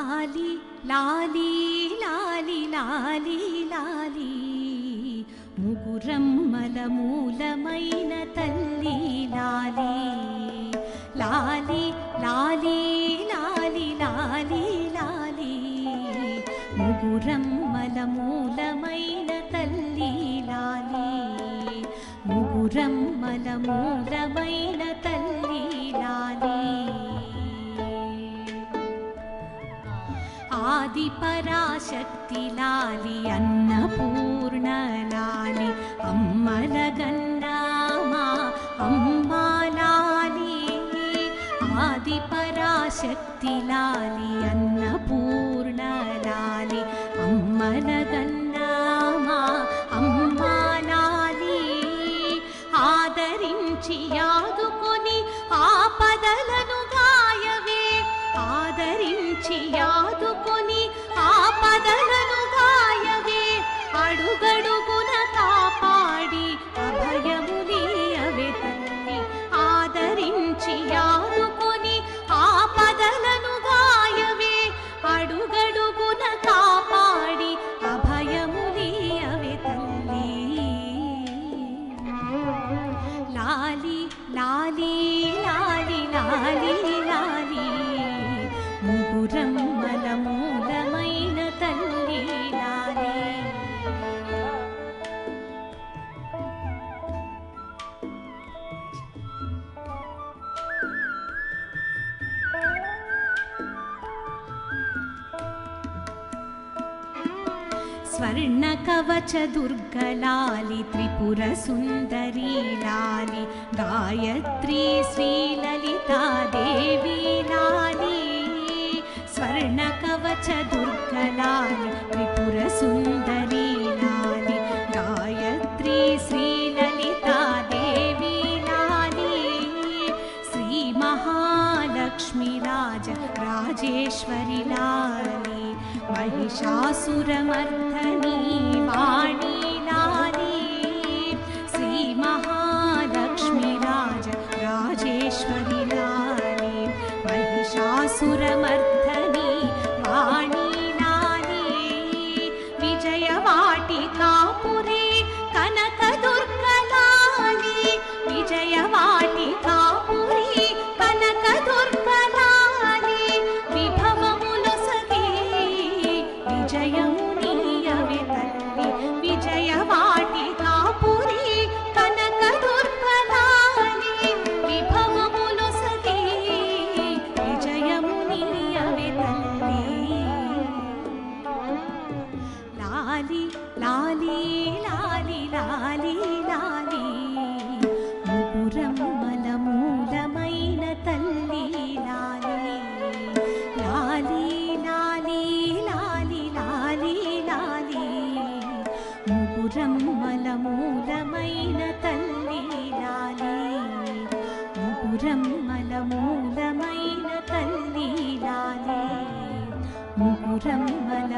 లాలి లాలి లాలి లాలి లాలి. ముగురమ్మల మూలమైన తల్లి లాలి. లాలి లాలి లాలి లాలి లాలి. ముగురమ్మల మూలమైన తల్లి లాలి. ముగురమ్మల మూలమైన తల్లి లాలి. ఆది పరాశక్తి లాలి అన్నపూర్ణ లాలి అమ్మల గన్నామా అమ్మా లాలి. ఆది పరాశక్తి లాలి అన్నపూర్ణ లాలి అమ్మల గన్నామా అమ్మా ఆదరించి యాగ లాలి లాలి లాలి లాలి स्वर्णकवचदुर्गलालि त्रिपुरसुन्दरी लालि गायत्री श्रीललिता देवी श्रीललितादेवीलानि स्वर्णकवचदुर्गलाली त्रिपुरसुन्दरी लक्ष्मीराज राजेश्वरिनानि महिषासुरमर्थनी वाणिनानि श्रीमहालक्ष्मीराज राजेश्वरिनानि महिषासुरमर्थनी वाणिनानि विजयवाटिका ముగురమ్మల మూలమైన తల్లి లాలి ముగురమ్మల మూలమైన తల్లి లాలి ముగురమ్మల